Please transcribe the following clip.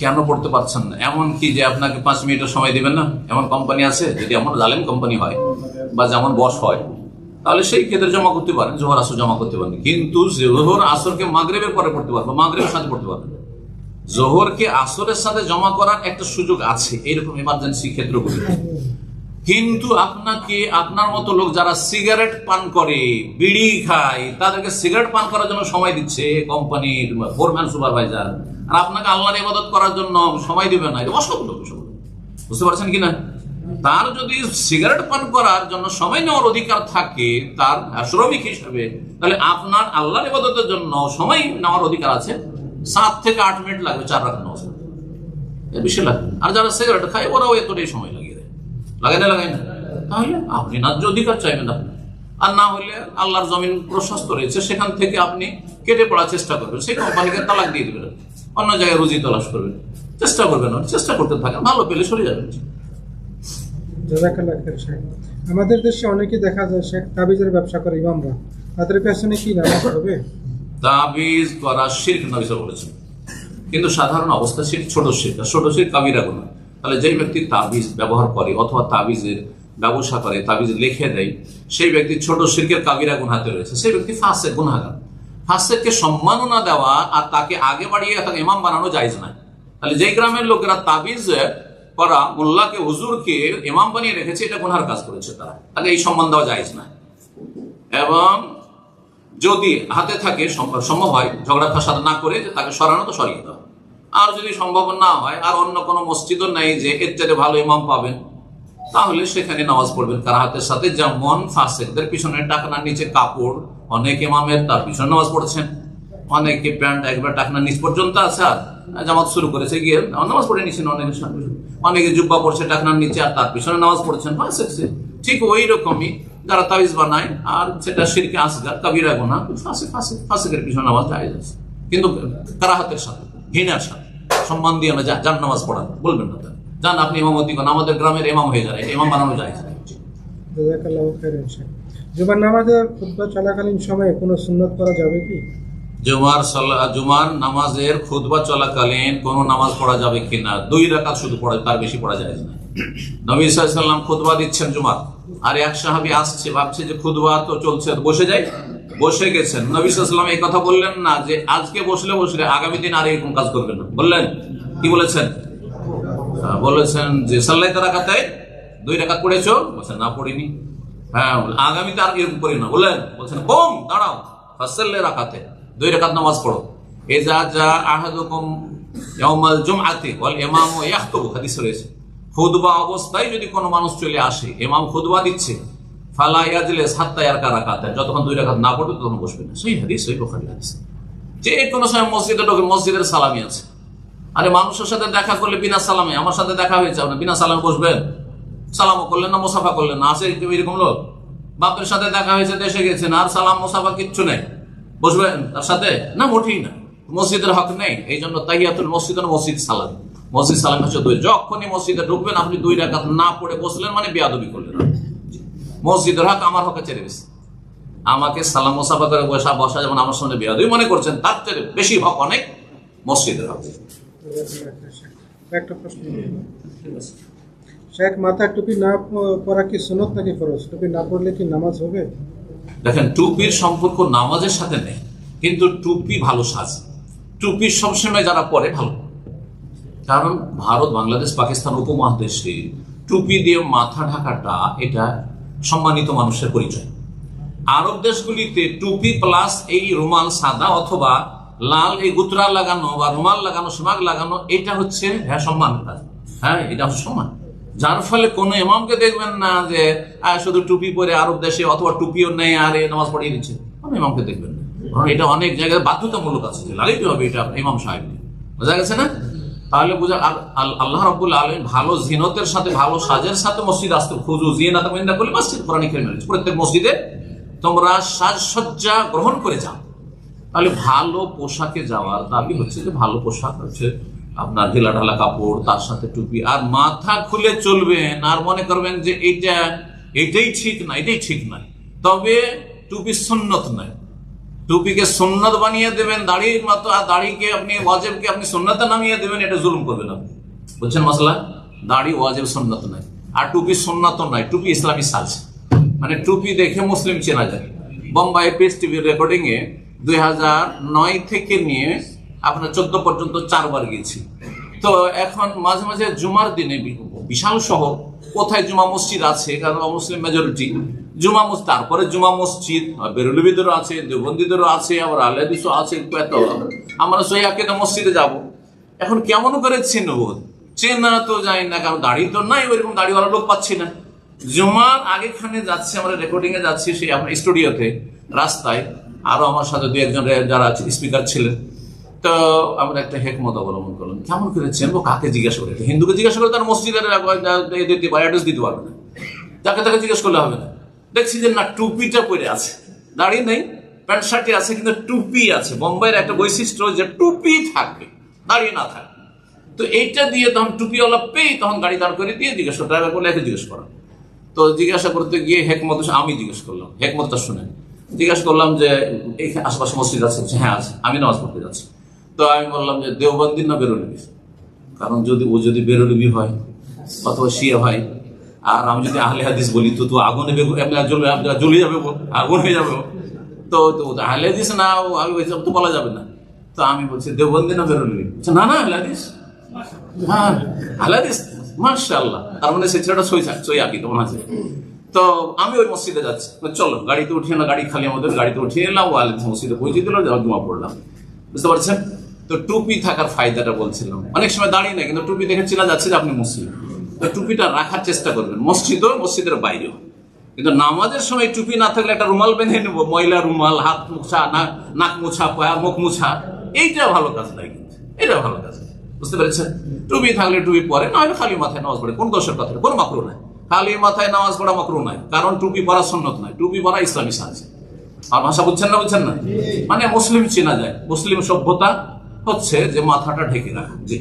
কেন পড়তে পারছেন না? এমন কি যে আপনাকে পাঁচ মিনিটের সময় দিবেন না? এমন কোম্পানি আছে? যদি এমন জালেম কোম্পানি হয় বা যেমন বস হয়, তাহলে সেই ক্ষেত্রে জমা করতে পারেন, জোহর আসর জমা করতে পারেন। কিন্তু জোহর আসরকে মাগরেবের পরে পড়তে পারবেন মাগরেবের সাথে পড়তে পারবেন। জোহরকে আসরের সাথে জমা করার একটা সুযোগ আছে, এরকম ইমার্জেন্সি ক্ষেত্রগুলি কিন্তু আপনাকে, আপনার মতো লোক যারা সিগারেট পান করে, বিড়ি খায়, তাদেরকে সিগারেট পান করার জন্য সময় দিচ্ছে কোম্পানির ফোরম্যান সুপারভাইজার। আর আপনাকে আল্লাহর ইবাদত করার জন্য সময় দিবে না। অসম্ভব এসব। বুঝতে পারছেন কিনা তার যদি সিগারেট পান করার জন্য সময় নেওয়ার অধিকার থাকে, তার শ্রমিক হিসাবে, তাহলে আপনার আল্লাহর ইবাদতের জন্য সময় নেওয়ার অধিকার আছে। সাত থেকে আট মিনিট লাগবে চার নামাজ। পড়তে। বেশি লাগবে আর যারা সিগারেট খায়, ওরাও এতটাই সময় দেয় লাগে না লাগাই না। তাহলে আপনি ন্যায্য অধিকার চাইবেন আপনি আর না হলে আল্লাহর জমিন প্রশস্ত রয়েছে সেখান থেকে আপনি কেটে পড়ার চেষ্টা করবেন। সেই কোম্পানিকে তালাক দিয়ে দেবেন। অন্য জায়গায় রুজি তলাশ করবেন। চেষ্টা করবেন চেষ্টা করতে থাকেন। ভালো পেলে সরে যাবেন। আমাদের দেশে অনেকে দেখা যায় শেখ তাবিজের ব্যবসা করে ইমামরা। তাদের পেছনে কি নামাজ হবে? তাবিজ করা শির্ক নবিসা বলেছেন। কিন্তু সাধারণ অবস্থা শির ছোট শির ছোট শির কাবিরা গুণা তাহলে যেই ব্যক্তি তাবিজ ব্যবহার করে অথবা তাবিজের ব্যবসা করে, তাবিজ লিখে দেয়, সেই ব্যক্তি ছোট শিরকের কাবিরা গুণাতে রয়েছে। সেই ব্যক্তি ফাঁসে গুণাগার ফাঁসেরকে সম্মাননা দেওয়া আর তাকে আগে বাড়িয়ে তাকে ইমাম বানানো যায় না তাহলে যেই গ্রামের লোকেরা তাবিজ করা, মোল্লাকে, হুজুরকে ইমাম বানিয়ে রেখেছে, এটা গুনহার কাজ করেছে তারা। তাকে এই সম্মান দেওয়া যায় না এবং যদি হাতে থাকে, সম্ভব হয়, ঝগড়া ফাসাদ না করে তাকে সরানো তো সরিয়ে দাও আর যদি সম্ভব না হয়, আর অন্য কোনো মসজিদও নেই যে এর চাইতে ভালো ইমাম পাবেন, তাহলে সেখানে নামাজ পড়বেন কার হাতের সাথে যেমন ফাসেকদের পিছনে টাকনার নিচে কাপড়, অনেক ইমামের তার পিছনে নামাজ পড়ছেন অনেকে প্যান্ট একবার টাকনার নিচ পর্যন্ত আছে, আর জামাত শুরু করেছে, গিয়ে নামাজ পড়ে নিচ্ছেন অনেকে সামনে। অনেকে জুব্বা পড়ছে টাকনার নিচে, আর তার পিছনে নামাজ পড়ছেন ফাসেক সে। ঠিক ওই রকমই যারা তাবিজ বানায়, আর সেটা সিরকে আসগার কাবিরা গোনা ফাঁসে ফাঁসে ফাঁসেকের পিছনে নামাজ যায় কিন্তু কারাহাতের সাথে ঘৃণার সাথে সম্মান দিয়ে না যান নামাজ পড়ান বলবেন না যান আপনি ইমামতি করেন আমাদের গ্রামের ইমাম হয়ে যায় এমাম বানানো যায়। জুমার নামাজের খুতবা চলাকালীন সময়ে কোনো সুন্নত করা যাবে কি? জুমার সাল্লাহ জুমার নামাজের খুদবা চলাকালীন কোনো নামাজ পড়া যাবে কিনা দুই রাকাত শুধু পড়া তার বেশি পড়া যায় না। নবী সাল্লাম খুদবা দিচ্ছেন জুমার। আর এক সাহাবি আসছে ভাবছে যে খুদবা তো চলছে বসে যাই বসে গেছেন। নবী সাল্লাম এই কথা বললেন না যে আজকে বসলে বসলে আগামী দিন আর এরকম কাজ করবেন না। বললেন, কি বলেছেন? বলেছেন যে সাল্লাই রাখাতে দুই রাকাত পড়েছো? বলছেন না, পড়িনি। হ্যাঁ আগামীতে আর এরকম করি না। বললেন, বলছেন, কম, দাঁড়াও ফাসাল্লে রাখাতে দুই রাকাত নামাজ পড়ো। এজা যা আহাদুকুম ইয়াউমাল জুমআতি ওয়াল ইমামু ইয়াখতুবু, হাদিস রয়েছে। খুতবা অবস্থায় যদি কোনো মানুষ চলে আসে, ইমাম খুতবা দিচ্ছে ফালা ইয়াজলিস হাত্তা যতক্ষণ দুই না যে কোনো সময় মসজিদে মসজিদের আছে। আরে মানুষের সাথে দেখা করলে বিনা সালামে, আমার সাথে দেখা হয়েছে বিনা বসবেন? করলেন না করলেন না। সাথে দেখা হয়েছে, দেশে আর সালাম কিচ্ছু নেই। বসবেন তার সাথে? না, মোটেই না। মসজিদের হক নেই। এই জন্য তাহিয়াতুল মসজিদ মসজিদ সালাম। মসজিদ সালাম হচ্ছে যখনই মসজিদে ঢুকবেন, আপনি দুই রাকাত না পড়ে বসলেন মানে বেয়াদবি করলেন। মসজিদের হক আমার হকে ছেড়ে বেশি আমাকে সালাম মোসাফা করে বসা বসা যেমন আমার সামনে বেয়াদবি মনে করছেন তার চেয়ে বেশি হক অনেক মসজিদের হক শেখ। একটা প্রশ্ন শেখ মাথায় টুপি না পরা কি সুনত নাকি ফরজ? টুপি না পরলে কি নামাজ হবে? দেখেন টুপির সম্পর্ক নামাজের সাথে নেই কিন্তু টুপি ভালো সাজ। টুপি সবসময় যারা পরে ভালো। কারণ ভারত বাংলাদেশ পাকিস্তান উপমহাদেশে টুপি দিয়ে মাথা ঢাকাটা এটা সম্মানিত মানুষের পরিচয়। আরব দেশগুলিতে টুপি প্লাস এই রুমাল সাদা অথবা লাল এই গুতরা লাগানো বা রুমাল লাগানো সোমাগ লাগানো, এটা হচ্ছে হ্যাঁ সম্মান। হ্যাঁ এটা হচ্ছে সম্মান। যার ফলে কোনো ইমামকে দেখবেন না যে শুধু টুপি পরে আরব দেশে অথবা টুপিও নেই আর এ নামাজ পড়িয়ে দিচ্ছে। কোনো ইমামকে দেখবেন না। এটা অনেক জায়গায় বাধ্যতামূলক আছে যে লাগাইতে হবে এটা ইমাম সাহেব। বোঝা গেছে না? তাহলে বোঝা আল্লাহ রাব্বুল আলামিন ভালো জিনতের সাথে, ভালো সাজের সাথে মসজিদ আসতে খুঁজু জিনাত মিন্দা বলে মসজিদ কারিমে রয়েছে। প্রত্যেক মসজিদে তোমরা সাজসজ্জা গ্রহণ করে যাও। তাহলে ভালো পোশাকে যাওয়ার দাবি হচ্ছে যে, ভালো পোশাক হচ্ছে আপনার ঢিলা ঢালা কাপড়, তার সাথে টুপি। আর মাথা খুলে চলবেন আর মনে করবেন যে, এইটা এটাই ঠিক না এটাই ঠিক নয়। তবে টুপি সুন্নত নয়। টুপিকে সুন্নত বানিয়ে দেবেন, দাড়ির মতো, আর দাড়িকে আপনি, ওয়াজেবকে আপনি সুন্নতে নামিয়ে দেবেন, এটা জুলুম করবেন আপনি। বুঝছেন মশলা? দাড়ি, ওয়াজেব, সুন্নত নাই। আর টুপি সুন্নত নাই, টুপি ইসলামী সাজ। মানে টুপি দেখে মুসলিম চেনা যায়। বোম্বাই পিস টিভির রেকর্ডিং এ দুই থেকে নিয়ে আপনার চোদ্দ পর্যন্ত চারবার গিয়েছি। তো এখন মাঝে মাঝে জুমার দিনে বিশাল শহর কোথায় জুমা মসজিদ আছে কারণ মুসলিম মেজরিটি জুমা মসজিদ তারপরে জুমা মসজিদ বেরুলিবিদেরও আছে দেবন্দীদেরও আছে, আবার আল্লাদিসও আছে এত। আমরা সৈয়াকে মসজিদে যাব। এখন কেমন করে চিনব চেনা তো যাই না, কারণ দাড়ি তো নাই, ওইরকম দাড়িওয়ালা লোক পাচ্ছি না। জুমার আগেখানে যাচ্ছে, আমরা রেকর্ডিং এ যাচ্ছি, সেই আপনার স্টুডিওতে রাস্তায়। আরও আমার সাথে দু একজন যারা স্পিকার ছিলেন। তো আমরা একটা হেকমত অবলম্বন করলাম। কেমন করে চেনবো? কাকে জিজ্ঞাসা করে? হিন্দুকে জিজ্ঞাসা করে তার মসজিদের অ্যাড্রেস দিতে পারবে না। যাকে তাকে জিজ্ঞেস করলে হবে না। দেখছি যে না, টুপিটা পরে আছে। দাঁড়িয়ে নেই। প্যান্ট শার্টে আছে, কিন্তু টুপি আছে। বোম্বাইয়ের একটা বৈশিষ্ট্য যে টুপি থাকবে দাঁড়িয়ে না থাকবে তো এইটা দিয়ে তখন টুপিওয়ালা পেয়ে তখন গাড়ি দাঁড় করে দিয়ে জিজ্ঞেস করা, ড্রাইভার করলে একে জিজ্ঞেস করা। তো জিজ্ঞাসা করতে গিয়ে হেকমত আমি জিজ্ঞেস করলাম। হেকমতটা শুনে জিজ্ঞাসা করলাম যে আশেপাশে মসজিদ আছে? হ্যাঁ আছে। আমি নামাজ পড়তে যাচ্ছি। তো আমি বললাম যে দেওবন্দির না বেরোলিবি কারণ যদি ও যদি বেরোলিবি হয়, অথবা শিয়া হয়, আর আমি যদি আহলে হাদিস বলি, তো তো আগুনে জ্বলে যাবে আগুন হয়ে যাবে। তো আহলে হাদিস না, ও ওইসব তো বলা যাবে না। তো আমি বলছি, দেওবন্দি না বেরোলিবি না না, আহলে হাদিস। হ্যাঁ আলাদিস মার্শাল্লাহ তার মানে সেই ছেলেটা সই সই আঁকি তোমার আছে। তো আমি ওই মসজিদে যাচ্ছি। চলো, গাড়িতে উঠিয়ে না গাড়ি খালি আমাদের, গাড়িতে উঠিয়ে এলাম ও আলিদ মসজিদে পৌঁছে দিল জমা পড়লাম। বুঝতে পারছেন? তো টুপি থাকার ফায়দাটা বলছিলাম। অনেক সময় দাঁড়িয়ে না, কিন্তু টুপি দেখে চেনা যাচ্ছে যে আপনি মুসলিম। তো টুপিটা রাখার চেষ্টা করবেন, মসজিদও, মসজিদের বাইরেও। কিন্তু নামাজের সময় টুপি না থাকলে একটা রুমাল বেঁধে নেব, ময়লা রুমাল, হাত মুছা নাক মুছা পয়া মুখ মুছা। এইটা ভালো কাজ নাই কিন্তু, এটা ভালো কাজ বুঝতে পেরেছেন? টুপি থাকলে টুপি পরে না হলে খালি মাথায় নামাজ পড়ে, কোন দোষের কথা? কোনো মাকরু নাই। খালি মাথায় নামাজ পড়া মাকরু নাই, কারণ টুপি পরা সন্ন্যত নাই টুপি পরা ইসলামী সাহায্য আর ভাষা বুঝছেন না বুঝছেন না? মানে মুসলিম চেনা যায়, মুসলিম সভ্যতা হচ্ছে যে মাথাটা ঢেকে রাখা জি